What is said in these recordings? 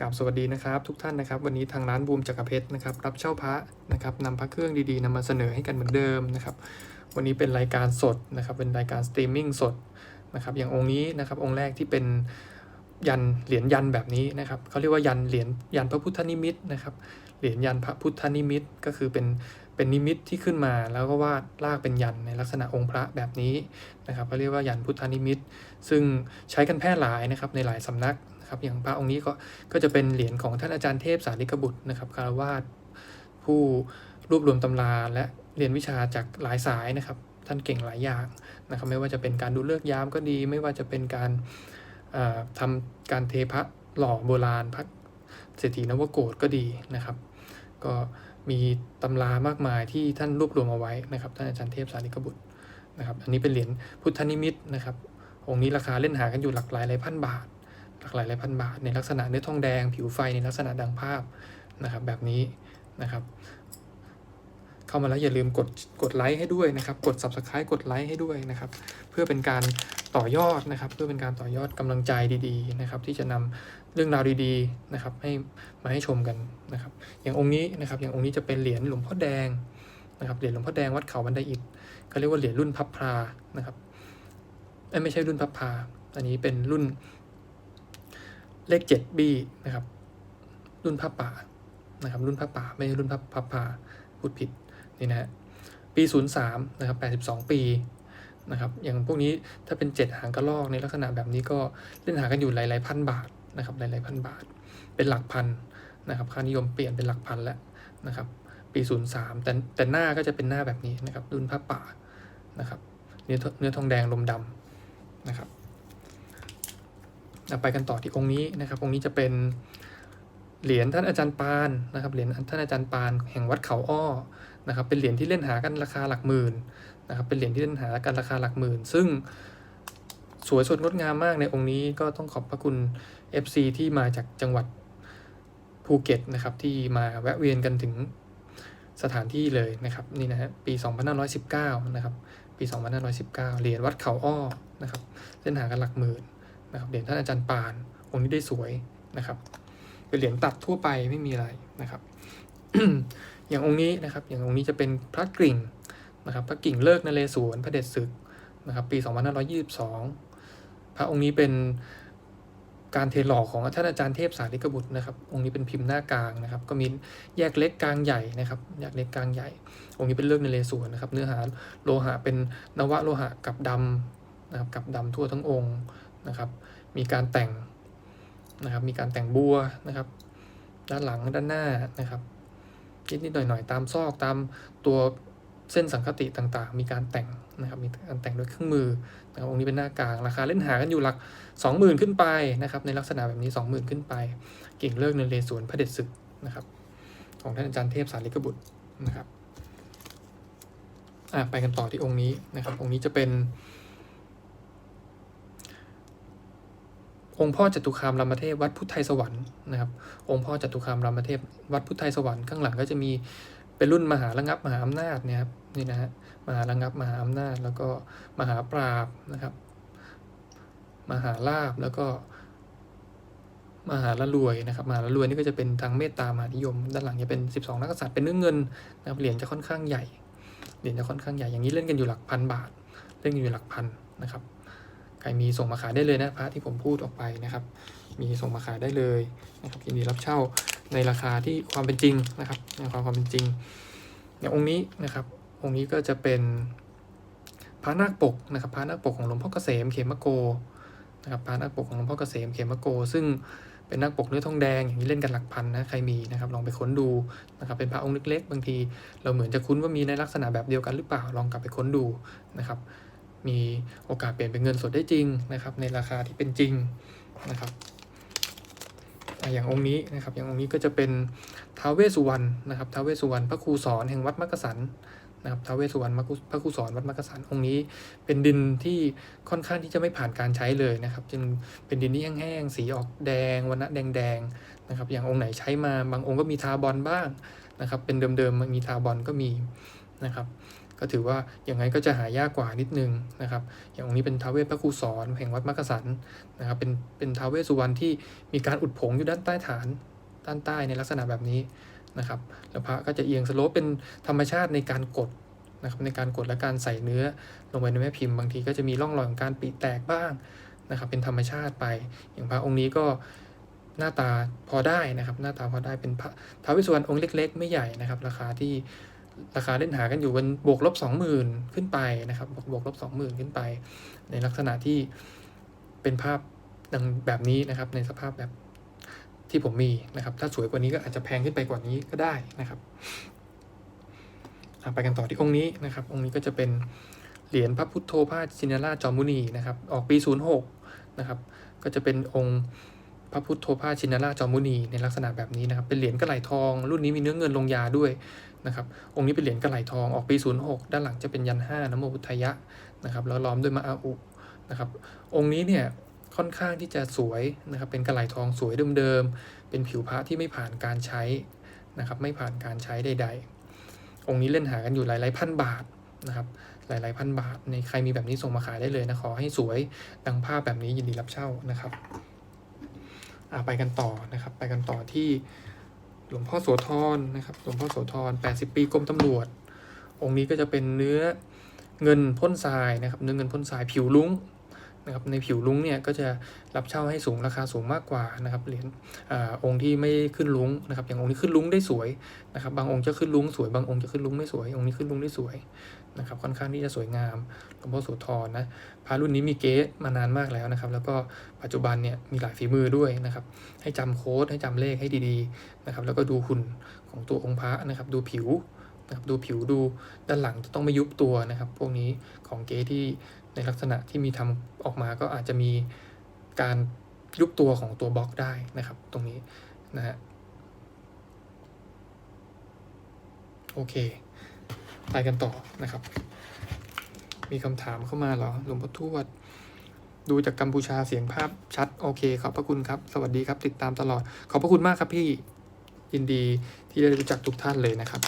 กราบสวัสดีนะครับทุกท่านนะครับ วันนี้ทางร้านบูมจักรเพชรนะครับรับเช่าพระนะครับนำพระเครื่องดีๆนำมาเสนอให้กันเหมือนเดิมนะครับ วันนี้เป็นรายการสดนะครับ เป็นรายการสตรีมมิ่งสดนะครับอย่างองค์นี้นะครับองค์แรกที่เป็นยันเหรียญยันแบบนี้นะครับเขาเรียกว่ายันเหรียญยันพระพุทธนิมิตนะครับเหรียญยันพระพุทธนิมิตก็คือเป็นเป็นนิมิตที่ขึ้นมาแล้วก็วาดลากเป็นยันในลักษณะองค์พระแบบนี้นะครับเขาเรียกว่ายันพุทธนิมิต ซึ่งใช้กันแพร่หลายนะครับในหลายสำนัก นะครับ อย่างพระองค์นี้ก็ก็จะเป็นเหรียญของท่านอาจารย์เทพสาริกบุตรนะครับคารวาสผู้รวบรวมตำราและเรียนวิชาจากหลายสายนะครับ ท่านเก่งหลายอย่างนะครับ ไม่ว่าจะเป็นการดูเลือกยามก็ดี ไม่ว่าจะเป็นการเอ่อทำการเทพระหล่อโบราณพระเศรษฐีนวโกศก็ดีนะครับ ก็มีตำรามากมายที่ท่านรวบรวมเอาไว้นะครับท่านอาจารย์เทพสาริกบุตรนะครับ อันนี้เป็นเหรียญพุทธนิมิตนะครับองค์นี้ราคาเล่นหากันอยู่หลักหลายหลายพันบาท หลักหลายหลายพันบาท ในลักษณะเนื้อทองแดง ผิวไฟในลักษณะดังภาพนะครับแบบนี้นะครับเข้ามาแล้วอย่าลืมกดกดไลค์ให้ด้วยนะครับ กด subscribe กดไลค์ให้ด้วยนะครับ เพื่อเป็นการต่อยอดนะครับ เพื่อเป็นการต่อยอดกำลังใจดีๆนะครับ ที่จะนำเรื่องราวดีๆนะครับ ให้มาให้ชมกันนะครับ อย่างองค์นี้นะครับ อย่างองค์นี้จะเป็นเหรียญหลวงพ่อแดงนะครับเหรียญหลวงพ่อแดงวัดเขาบันไดอิฐเขาเรียกว่าเหรียญรุ่นพับพานะครับไม่ใช่รุ่นพับพาอันนี้เป็นรุ่น เลขเจ็ดบีนะครับ รุ่นพับป่านะครับ รุ่นพับป่าไม่ใช่รุ่นพับพับพาพูดผิดนี่นะฮะปีศูนย์สามนะครับแปดสิบสองปีนะครับ อย่างพวกนี้ถ้าเป็นเจ็ดหางกระลอกในลักษณะแบบนี้ก็เล่นหากันอยู่หลายๆพันบาทนะครับหลายๆพันบาท เป็นหลักพันนะครับค่านิยมเปลี่ยนเป็นหลักพันแล้วนะครับ ปีศูนย์สามแต่แต่หน้าก็จะเป็นหน้าแบบนี้นะครับ รุ่นพับป่านะครับ เนื้อเนื้อทองแดงลมดำนะครับ ไปกันต่อที่องค์นี้นะครับ องค์นี้จะเป็นเหรียญท่านอาจารย์ปานนะครับเหรียญท่านอาจารย์ปานแห่งวัดเขาอ้อนะครับ เป็นเหรียญที่เล่นหากันราคาหลักหมื่นนะครับ เป็นเหรียญที่เล่นหากันราคาหลักหมื่น ซึ่งสวยสดงดงามมากในองค์นี้ก็ต้องขอบพระคุณ FC ที่มาจากจังหวัดภูเก็ตนะครับที่มาแวะเวียนกันถึงสถานที่เลยนะครับนี่นะฮะปี 2519 นะครับ ปี 2519 เหรียญวัดเขาอ้อนะครับเล่นหากันหลักหมื่น นะครับเหรียญท่านอาจารย์ปานองค์นี้ได้สวยนะครับเป็นเหรียญตัดทั่วไปไม่มีอะไรนะครับ อย่างองค์นี้นะครับ อย่างองค์นี้จะเป็นพระกริ่งนะครับพระกิ่งเลิกนเรศวรพระเดชศึกนะครับ ปี 2522 พระองค์นี้เป็นการเทหล่อของท่านอาจารย์เทพสาริกบุตรนะครับ องค์นี้เป็นพิมพ์หน้ากลางนะครับ ก็มีแยกเล็กกลางใหญ่นะครับ แยกเล็กกลางใหญ่ องค์นี้เป็นเลือกนเรศวรนะครับ เนื้อหาโลหะเป็นนวะโลหะกับดำนะครับ กับดำทั่วทั้งองค์ นะครับ มีการแต่งนะครับ มีการแต่งบัวนะครับ ด้านหลังด้านหน้านะครับนิดนิดหน่อยหน่อยตามซอกตามตัวเส้นสังคติต่างๆ มีการแต่งนะครับ มีการแต่งด้วยเครื่องมือนะครับองค์นี้เป็นหน้ากลางราคาเล่นหากันอยู่หลัก 20,000 ขึ้นไปนะครับ ในลักษณะแบบนี้ 20,000 ขึ้นไปเก่งเลิกเนเรศวรพระเดชศึกนะครับ ของท่านอาจารย์เทพสาริกบุตรนะครับอะไปกันต่อที่องค์นี้นะครับ องค์นี้จะเป็น องค์พ่อจตุคามรามเทพวัดพุทธไทยสวรรค์นะครับ องค์พ่อจตุคามรามเทพวัดพุทธไทยสวรรค์ข้างหลังก็จะมีเป็นรุ่นมหาระงับมหาอำนาจเนี่ยครับนี่นะฮะมหาระงับมหาอำนาจ แล้วก็มหาปราบนะครับ มหาลาบแล้วก็มหาละรวยนะครับมหาละรวยนี่ก็จะเป็นทางเมตตามหานิยม ด้านหลังจะเป็น 12 นักกษัตริย์เป็นเนื้อเงินนะครับเหรียญจะค่อนข้างใหญ่เหรียญจะค่อนข้างใหญ่อย่างนี้เล่นกันอยู่หลักพันบาท เล่นกันอยู่หลักพันนะครับ ใครมีส่งมาขายได้เลยนะพระที่ผมพูดออกไปนะครับ มีส่งมาขายได้เลยนะครับยินดีรับเช่าในราคาที่ความเป็นจริงนะครับในความความเป็นจริงอย่างองค์นี้นะครับ องค์นี้ก็จะเป็นพระนาคปกนะครับพระนาคปกของหลวงพ่อเกษมเขมโกนะครับพระนาคปกของหลวงพ่อเกษมเขมโก ซึ่งเป็นนาคปกเนื้อทองแดงอย่างนี้เล่นกันหลักพันนะใครมีนะครับลองไปค้นดูนะครับเป็นพระองค์เล็กๆ บางที เราเหมือนจะคุ้นว่ามีในลักษณะแบบเดียวกันหรือเปล่าลองกลับไปค้นดูนะครับ มีโอกาสเปลี่ยนเป็นเงินสดได้จริงนะครับ ในราคาที่เป็นจริงนะครับอย่างองค์นี้นะครับอย่างองค์นี้ก็จะเป็นท้าวเวสุวรรณนะครับท้าวเวสุวรรณพระครูสอนแห่งวัดมักกะสันนะครับท้าวเวสสุวรรณพระครูสอนวัดมักกะสันองค์นี้ เป็นดินที่ค่อนข้างที่จะไม่ผ่านการใช้เลยนะครับจึงเป็นดินที่แห้งๆสีออกแดงวันณะแดงๆนะครับอย่างองค์ไหนใช้มาบางองค์ก็มีทาบอลบ้างนะครับเป็นเดิมๆมีทาบอลก็มีนะครับ ก็ถือว่าอย่างไงก็จะหายากกว่านิดนึงนะครับ อย่างองค์นี้เป็นท้าวเวสพระครูสอนแห่งวัดมักกะสันนะครับ เป็นเป็นท้าวเวสสุวรรณที่มีการอุดผงอยู่ด้านใต้ฐานด้านใต้ในลักษณะแบบนี้นะครับ แล้วพระก็จะเอียงสโลปเป็นธรรมชาติในการกดนะครับในการกดและการใส่เนื้อลงไปในแม่พิมพ์บางทีก็จะมีร่องรอยของการปีแตกบ้างนะครับ เป็นธรรมชาติไป อย่างพระองค์นี้ก็หน้าตาพอได้นะครับ หน้าตาพอได้เป็นพระท้าวเวสสุวรรณองค์เล็ก ๆ ไม่ใหญ่นะครับ ราคาที่ ราคาเล่นหากันอยู่บนบวกลบสองหมื่นขึ้นไปนะครับ บวกลบสองหมื่นขึ้นไป ในลักษณะที่เป็นภาพดังแบบนี้นะครับ ในสภาพแบบที่ผมมีนะครับ ถ้าสวยกว่านี้ก็อาจจะแพงขึ้นไปกว่านี้ก็ได้นะครับไปกันต่อที่องค์นี้นะครับ องค์นี้ก็จะเป็นเหรียญพระพุทโธพาชินราชจอมุนีนะครับ ออกปี 06 นะครับ ก็จะเป็นองค์พระพุทโธพาชินราชจอมมุนีในลักษณะแบบนี้นะครับ เป็นเหรียญกระไหลทอง รุ่นนี้มีเนื้อเงินลงยาด้วย นะครับองค์นี้เป็นเหรียญกระไหลทองออกปี 06 ด้านหลังจะเป็นยันห้านโมพุทธยะนะครับแล้วล้อมด้วยมะอาอุนะครับองค์นี้เนี่ยค่อนข้างที่จะสวยนะครับเป็นกระไหลทองสวยเดิมๆเป็นผิวพระที่ไม่ผ่านการใช้นะครับไม่ผ่านการใช้ใด ๆ องค์นี้เล่นหากันอยู่หลายๆพันบาทนะครับหลายๆพันบาทในใครมีแบบนี้ส่งมาขายได้เลยนะขอให้สวยดังภาพแบบนี้ยินดีรับเช่านะครับไปกันต่อนะครับไปกันต่อที่ หลวงพ่อโสธรนะครับหลวงพ่อโสธร80 ปีกรมตำรวจ องค์นี้ก็จะเป็นเนื้อเงินพ่นทรายนะครับเนื้อเงินพ่นทรายผิวลุ้งนะครับในผิวลุ้งเนี่ยก็จะรับเช่าให้สูงราคาสูงมากกว่านะครับเหรียญอองค์ที่ไม่ขึ้นลุ้งนะครับอย่างองค์นี้ขึ้นลุ้งได้สวยนะครับบางองค์จะขึ้นลุ้งสวยบางองค์จะขึ้นลุ้งไม่สวยองค์นี้ขึ้นลุ้งได้สวย นะครับค่อนข้างที่จะสวยงามหลวงพ่อโสธรนะพระรุ่นนี้มีเก๊มานานมากแล้วนะครับ แล้วก็ปัจจุบันเนี่ยมีหลายฝีมือด้วยนะครับ ให้จำโค้ดให้จำเลขให้ดีๆนะครับ แล้วก็ดูหุ่นของตัวองค์พระนะครับ ดูผิวนะครับดูผิวดูด้านหลังจะต้องไม่ยุบตัวนะครับ พวกนี้ของเก๊ที่ในลักษณะที่มีทำออกมาก็อาจจะมีการยุบตัวของตัวบล็อกได้นะครับ ตรงนี้นะฮะโอเค ไปกันต่อนะครับ มีคำถามเข้ามาเหรอหลวงพ่อทวด ดูจากกัมพูชาเสียงภาพชัด โอเคขอบพระคุณครับ สวัสดีครับ ติดตามตลอด ขอบพระคุณมากครับพี่ยินดีที่ได้รู้จักทุกท่านเลยนะครับ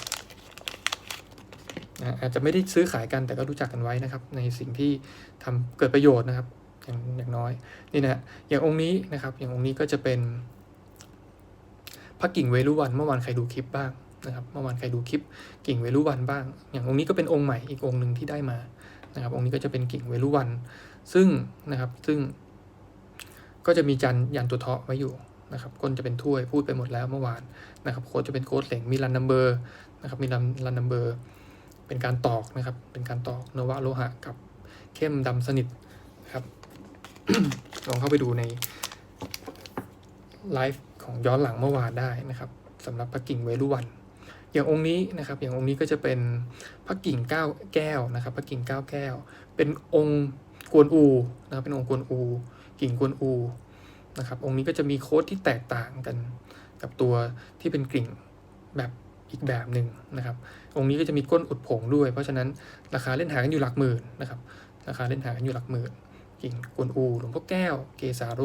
อาจจะไม่ได้ซื้อขายกันแต่ก็รู้จักกันไว้นะครับ ในสิ่งที่ทำเกิดประโยชน์นะครับ อย่างอย่างน้อยนี่นะอย่างองค์นี้นะครับ อย่างองค์นี้ก็จะเป็นพระกิ่งเวรุวันเมื่อวานใครดูคลิปบ้าง นะครับเมื่อวานใครดูคลิปกิ่งเวรุวันบ้าง อย่างองค์นี้ก็เป็นองค์ใหม่อีกองค์หนึ่งที่ได้มานะครับ องค์นี้ก็จะเป็นกิ่งเวรุวัน ซึ่งนะครับซึ่ง ก็จะมีจันยันตัวเทาะไว้อยู่นะครับก้นจะเป็นถ้วยพูดไปหมดแล้วเมื่อวานนะครับโค้ดจะเป็นโค้ดเหล่งมีรันนัมเบอร์นะครับมีรันรันนัมเบอร์เป็นการตอกนะครับ เป็นการตอกเนวะโลหะกับเข้มดำสนิทครับลองเข้าไปดูในไลฟ์ของย้อนหลังเมื่อวานได้นะครับสำหรับพระกิ่งเวรุวัน อย่างองค์นี้นะครับอย่างองค์นี้ก็จะเป็นพระกิ่งเก้าแก้วนะครับพระกิ่งเก้าแก้ว เป็นองค์กวนอูนะครับเป็นองค์กวนอู กิ่งกวนอูนะครับองค์นี้ก็จะมีโค้ดที่แตกต่างกันกับตัวที่เป็นกิ่งแบบอีกแบบหนึ่งนะครับองค์นี้ก็จะมีก้นอุดผงด้วย เพราะฉะนั้นราคาเล่นหากันอยู่หลักหมื่นนะครับราคาเล่นหากันอยู่หลักหมื่น กิ่งกวนอูหลวงพ่อแก้วเกสาโร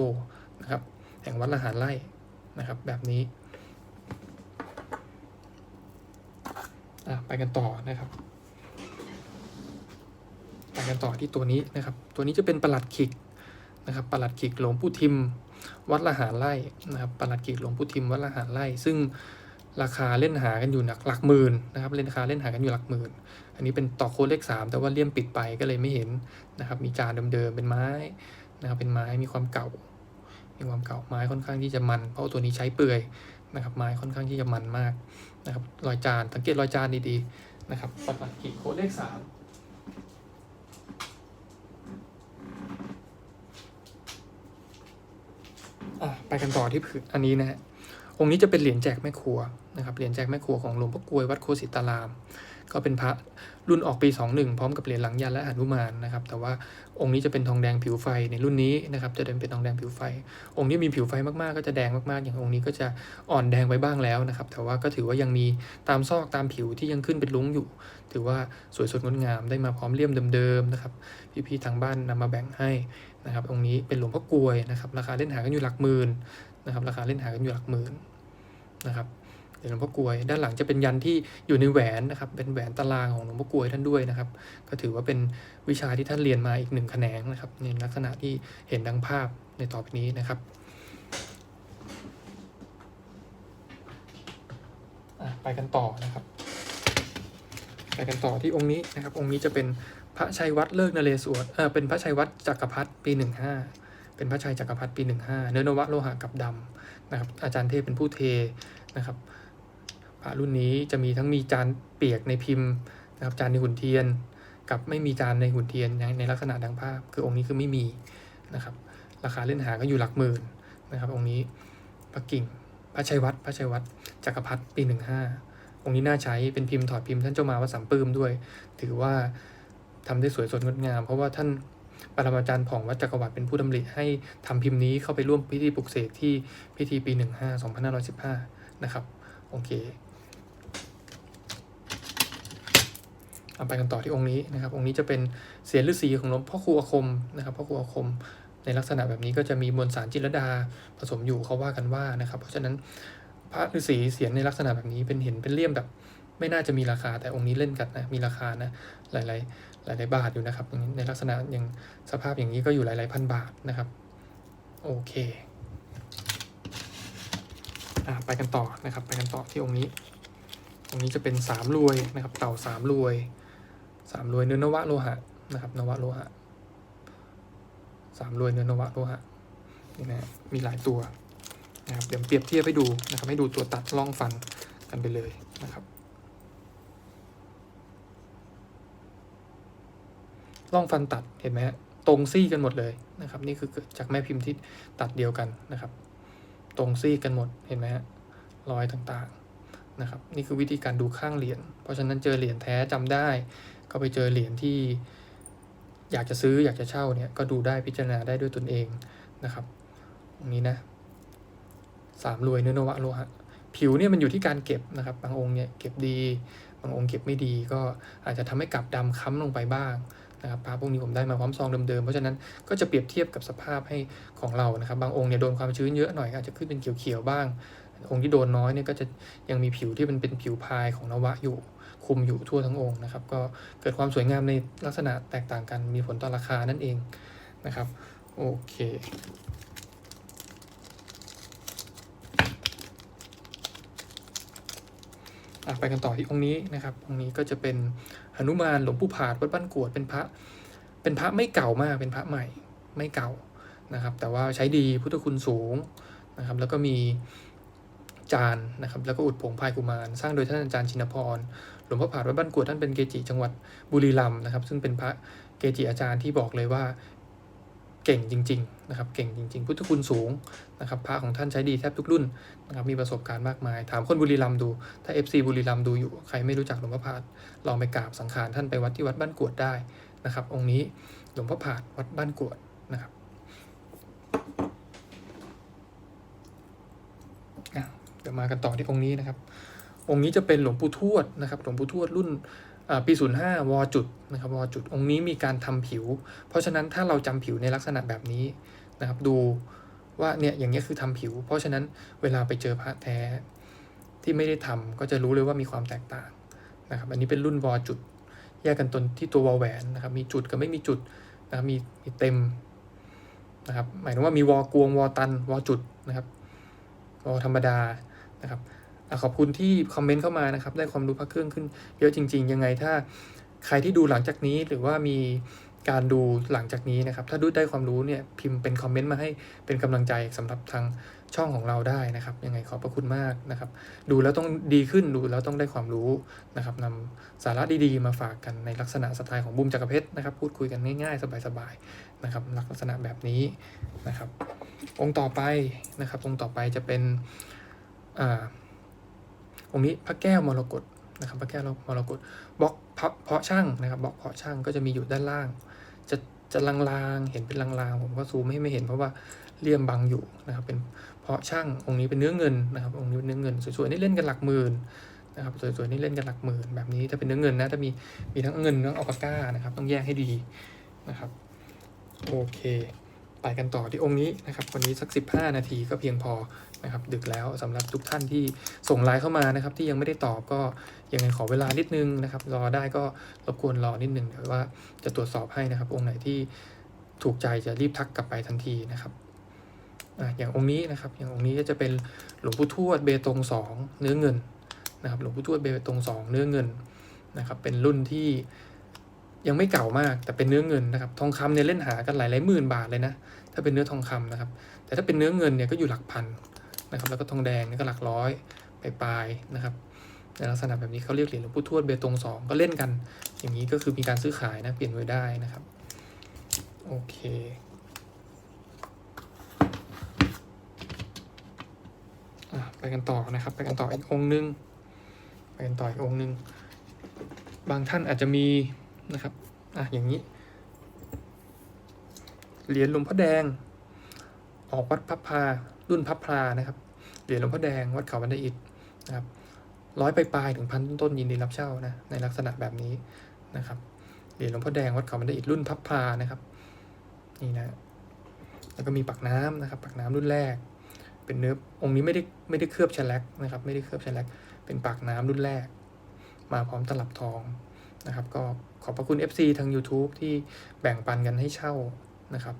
นะครับแห่งวัดละหารไร่นะครับแบบนี้อะ ไปกันต่อนะครับไปกันต่อที่ตัวนี้นะครับ ตัวนี้จะเป็นประหลัดขิกนะครับประหลัดขิกหลวงปู่ทิม วัดละหารไร่นะครับประหลัดขิกหลวงปู่ทิมวัดละหารไร่ ซึ่งราคาเล่นหากันอยู่หลักหลักหมื่นนะครับ เล่นราคาเล่นหากันอยู่หลักหมื่น อันนี้เป็นต่อโค้ดเลขสามแต่ว่าเลี่ยมปิดไปก็เลยไม่เห็นนะครับ มีจานเดิมๆเป็นไม้นะครับ เป็นไม้มีความเก่า มีความเก่าไม้ค่อนข้างที่จะมัน เพราะตัวนี้ใช้เปื่อย นะครับไม้ค่อนข้างที่จะมันมากนะครับรอยจานสังเกตรอยจานดีๆนะครับประหลัดขิกโค้ดเลขสามอะไปกันต่อที่ผืนอันนี้นะฮะองค์นี้จะเป็นเหรียญแจกแม่ครัวนะครับเหรียญแจกแม่ครัวของหลวงพ่อกลวยวัดโคสิตาราม ก็เป็นพระรุ่นออกปี 21 พร้อมกับเหรียญหลังยันและหนุมานนะครับ แต่ว่าองค์นี้จะเป็นทองแดงผิวไฟในรุ่นนี้นะครับ จะเดินเป็นทองแดงผิวไฟ องค์นี้มีผิวไฟมากๆ ก็จะแดงมากๆ อย่างองค์นี้ก็จะอ่อนแดงไปบ้างแล้วนะครับ แต่ว่าก็ถือว่ายังมีตามซอกตามผิวที่ยังขึ้นเป็นลุ้งอยู่ ถือว่าสวยสดงดงามได้มาพร้อมเลี่ยมเดิมๆนะครับ พี่ๆทางบ้านนำมาแบ่งให้นะครับ องค์นี้เป็นหลวงพ่อกลวยนะครับ ราคาเล่นหากันอยู่หลักหมื่นนะครับ ราคาเล่นหากันอยู่หลักหมื่นนะครับ หรียญหลวงพ่อกลวย ด้านหลังจะเป็นยันที่อยู่ในแหวนนะครับ เป็นแหวนตารางของหลวงพ่อกลวยท่านด้วยนะครับ ก็ถือว่าเป็นวิชาที่ท่านเรียนมาอีกหนึ่งแขนงนะครับในลักษณะที่เห็นดังภาพในต่อไปนี้นะครับไปกันต่อนะครับ ไปกันต่อที่องค์นี้นะครับ องค์นี้จะเป็นพระชัยวัดเลิกนเรศวรเออเป็นพระชัยวัดจักรพรรดิปีหนึ่งห้าเป็นพระชัยจักรพรรดิปีหนึ่งห้าเนื้อนวะโลหะกับดำนะครับ อาจารย์เทพเป็นผู้เทนะครับ พระรุ่นนี้จะมีทั้งมีจานเปียกในพิมพ์นะครับจานในหุ่นเทียน กับไม่มีจานในหุ่นเทียนในในลักษณะดังภาพ คือองค์นี้คือไม่มีนะครับ ราคาเล่นหาก็อยู่หลักหมื่นนะครับองค์นี้พระกิ่งพระชัยวัดพระชัยวัดจักรพรรดิปีหนึ่งห้าองค์นี้น่าใช้เป็นพิมพ์ถอดพิมพ์ท่านเจ้ามาวัดสามปื้มด้วย ถือว่าทำได้สวยสดงดงาม เพราะว่าท่านปรมาจารย์ผ่องวัดจักรวรรดิเป็นผู้ดำริให้ทำพิมพ์นี้เข้าไปร่วมพิธีปลุกเสกที่พิธีปีหนึ่งห้าสองพันห้าร้อยสิบห้านะครับ โอเคเอา ไปกันต่อที่องค์นี้นะครับ องค์นี้จะเป็นเสียนฤาษีของหลวงพ่อครูอาคมนะครับพ่อครูอาคม ในลักษณะแบบนี้ก็จะมีมวลสารจิรดาผสมอยู่เขาว่ากันว่านะครับ เพราะฉะนั้นพระฤาษีเสียนในลักษณะแบบนี้เป็นเห็นเป็นเลี่ยมแบบไม่น่าจะมีราคาแต่องค์นี้เล่นกันนะมีราคานะหลาย ๆ หลาย ๆ บาทอยู่นะครับอย่างนี้ในลักษณะอย่างสภาพอย่างนี้ก็อยู่หลาย ๆ พันบาทนะครับ โอเคไปกันต่อนะครับ ไปกันต่อที่องค์นี้ องค์นี้จะเป็นสามรวยนะครับ เต่าสามรวย สามรวยเนื้อนวะโลหะนะครับนวะโลหะสามรวยเนื้อนวะโลหะนี่นะมีหลายตัวนะครับเดี๋ยวเปรียบเทียบให้ดูนะครับให้ดูตัวตัดล่องฟันกันไปเลยนะครับร่องฟันตัดเห็นไหมฮะตรงซี่กันหมดเลยนะครับ นี่คือเกิดจากแม่พิมพ์ที่ตัดเดียวกันนะครับ ตรงซี่กันหมดเห็นไหมฮะรอยต่างๆนะครับ นี่คือวิธีการดูข้างเหรียญเพราะฉะนั้นเจอเหรียญแท้จำได้ ก็ไปเจอเหรียญที่อยากจะซื้ออยากจะเช่าเนี่ยก็ดูได้พิจารณาได้ด้วยตนเองนะครับตรงนี้นะสามรวยเนื้อนวะโลหะผิวเนี่ยมันอยู่ที่การเก็บนะครับ บางองค์เนี่ยเก็บดี บางองค์เก็บไม่ดีก็อาจจะทำให้กลับดำค้ำลงไปบ้างนะครับพระพวกนี้ผมได้มาพร้อมซองเดิมๆ เพราะฉะนั้นก็จะเปรียบเทียบกับสภาพให้ของเรานะครับ บางองค์เนี่ยโดนความชื้นเยอะหน่อยอาจจะขึ้นเป็นเขียวๆบ้าง องค์ที่โดนน้อยเนี่ยก็จะยังมีผิวที่มันเป็นผิวพายของนวะอยู่ คุมอยู่ทั่วทั้งองค์นะครับ ก็เกิดความสวยงามในลักษณะแตกต่างกันมีผลต่อราคานั่นเองนะครับ โอเคไปกันต่อที่องค์นี้นะครับ องค์นี้ก็จะเป็นหนุมานหลวงปู่ผาดวัดบ้านกวดเป็นพระ เป็นพระไม่เก่ามากเป็นพระใหม่ไม่เก่านะครับ แต่ว่าใช้ดีพุทธคุณสูงนะครับ แล้วก็มี จานนะครับแล้วก็อุดผงพายกุมาร สร้างโดยท่านอาจารย์ชินพรหลวงพ่อผาดวัดบ้านกวดท่านเป็นเกจิจังหวัดบุรีรัมย์นะครับ ซึ่งเป็นพระเกจิอาจารย์ที่บอกเลยว่าเก่งจริงๆนะครับเก่งจริง ๆ พุทธคุณสูงนะครับพระของท่านใช้ดีแทบทุกรุ่นนะครับมีประสบการณ์มากมาย ถามคนบุรีรัมย์ดู ถ้า FC บุรีรัมย์ดูอยู่ใครไม่รู้จักหลวงพ่อผาดลองไปกราบสังขารท่านไปวัดที่วัดบ้านกวดได้นะครับองค์นี้หลวงพ่อผาดวัดบ้านกวดนะครับะมากันต่อที่องค์นี้นะครับ องค์นี้จะเป็นหลวงปู่ทวดนะครับหลวงปู่ทวดรุ่นอ่าปี05วจุดนะครับวจุดองค์นี้มีการทำผิว เพราะฉะนั้นถ้าเราจำผิวในลักษณะแบบนี้นะครับ ดูว่าเนี่ยอย่างนี้คือทำผิว เพราะฉะนั้นเวลาไปเจอพระแท้ที่ไม่ได้ทำก็จะรู้เลยว่ามีความแตกต่างนะครับ อันนี้เป็นรุ่นวอจุด แยกกันตนที่ตัววอแหวนนะครับ มีจุดกับไม่มีจุดนะครับมีมีเต็มนะครับ หมายถึงว่ามีวอกวงวอตันวอจุดนะครับวอธรรมดา นะครับอขอบคุณที่คอมเมนต์เข้ามานะครับ ได้ความรู้พระเครื่องขึ้นเยอะจริง ๆ ยังไงถ้าใครที่ดูหลังจากนี้หรือว่ามีการดูหลังจากนี้นะครับ ถ้าดูได้ความรู้เนี่ยพิมพ์เป็นคอมเมนต์มาให้เป็นกำลังใจสำหรับทางช่องของเราได้นะครับ ยังไงขอบพระคุณมากนะครับ ดูแล้วต้องดีขึ้นดูแล้วต้องได้ความรู้นะครับนำสาระดีๆ มาฝากกันในลักษณะสไตล์ของบุมจักรเพชรนะครับ พูดคุยกันง่ายๆ สบายๆนะครับ ลักษณะแบบนี้นะครับ องค์ต่อไปนะครับ องค์ต่อไปจะเป็น องค์นี้พระแก้วมรกตนะครับพระแก้วมรกตบล็อกเพาะช่างนะครับบล็อกเพาะช่างก็จะมีอยู่ด้านล่าง จะจะลางๆเห็นเป็นลางๆผมก็ซูมให้ไม่เห็นเพราะว่าเลี่ยมบังอยู่นะครับเป็นเพาะช่างองค์นี้เป็นเนื้อเงินนะครับองค์นี้เป็นเนื้อเงินสวยๆนี่เล่นกันหลักหมื่นนะครับสวยๆนี่เล่นกันหลักหมื่นแบบนี้ถ้าเป็นเนื้อเงินนะถ้ามีมีทั้งเงินทั้งอัลปาก้านะครับต้องแยกให้ดีนะครับโอเค ไปกันต่อที่องค์นี้นะครับวันนี้สัก 15 นาทีก็เพียงพอนะครับดึกแล้วสำหรับทุกท่านที่ส่งไลน์เข้ามานะครับที่ยังไม่ได้ตอบก็ยังไงขอเวลานิดนึงนะครับรอได้ก็รบกวนรอนิดนึงเดี๋ยวว่าจะตรวจสอบให้นะครับ องค์ไหนที่ถูกใจจะรีบทักกลับไปทันทีนะครับอะอย่างองค์นี้นะครับอย่างองค์นี้ก็จะเป็นหลวงปู่ทวดเบตงสองเนื้อเงินนะครับหลวงปู่ทวดเบตงสองเนื้อเงินนะครับเป็นรุ่นที่ ยังไม่เก่ามากแต่เป็นเนื้อเงินนะครับ ทองคำเนี่ยเล่นหากันหลายหลายหมื่นบาทเลยนะ ถ้าเป็นเนื้อทองคำนะครับ แต่ถ้าเป็นเนื้อเงินเนี่ยก็อยู่หลักพันนะครับ แล้วก็ทองแดงเนี่ยก็หลักร้อยไปปลายๆนะครับในลักษณะแบบนี้เขาเรียกเหรียญหลวงปู่ทวดเบตงสองก็เล่นกัน อย่างนี้ก็คือมีการซื้อขายนะ เปลี่ยนไว้ได้นะครับ โอเคไปกันต่อนะครับ ไปกันต่ออีกองค์นึง ไปกันต่ออีกองค์นึง บางท่านอาจจะมี นะครับอะอย่างนี้ เหรียญหลวงพ่อแดง ออกวัดพับพารุ่นพับพลานะครับ เหรียญหลวงพ่อแดงวัดเขาบันไดอิฐนะครับร้อยปปลายๆถึงพันต้นยินดีรับเช่านะในลักษณะแบบนี้นะครับเหรียญหลวงพ่อแดงวัดเขาบันไดอิฐรุ่นพับพลานะครับนี่นะแล้วก็มีปักน้ำนะครับ ปักน้ำรุ่นแรก เป็นเนื้อองค์นี้ไม่ได้ไม่ได้เคลือบแฉลกนะครับ ไม่ได้เคลือบแฉลกเป็นปากน้ำรุ่นแรก มาพร้อมตลับทอง นะครับ ก็ขอบพระคุณ FC ทาง YouTube ที่แบ่งปันกันให้เช่านะครับ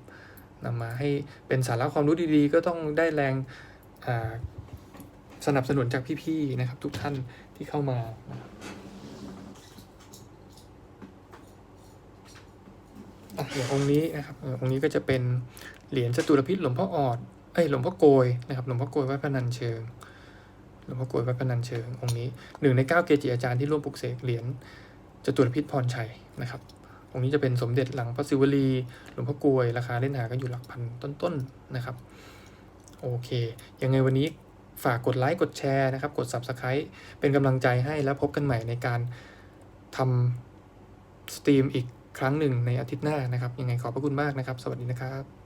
นำมาให้เป็นสาระความรู้ดีๆ ก็ต้องได้แรงสนับสนุนจากพี่ๆนะครับ ทุกท่านที่เข้ามานะครับอย่างองค์นี้นะครับเอ่อองค์นี้ก็จะเป็นเหรียญจตุรพิษหลวงพ่อออดเอ้ยหลวงพ่อโกยนะครับหลวงพ่อโกยวัดพนัญเชิงหลวงพ่อโกยวัดพนัญเชิงองค์นี้หนึ่งในเก้าเกจิอาจารย์ที่ร่วมปลุกเสกเหรียญ จตุรพิษพรชัยนะครับองค์นี้จะเป็นสมเด็จหลังพระศิวลีหลวงพ่อกลวยราคาเล่นหาก็อยู่หลักพันต้นๆนะครับ โอเคยังไงวันนี้ฝากกดไลค์กดแชร์นะครับ กด Subscribe เป็นกำลังใจให้แล้วพบกันใหม่ในการทำสตรีมอีกครั้งหนึ่งในอาทิตย์หน้านะครับ ยังไงขอบพระคุณมากนะครับ สวัสดีนะครับ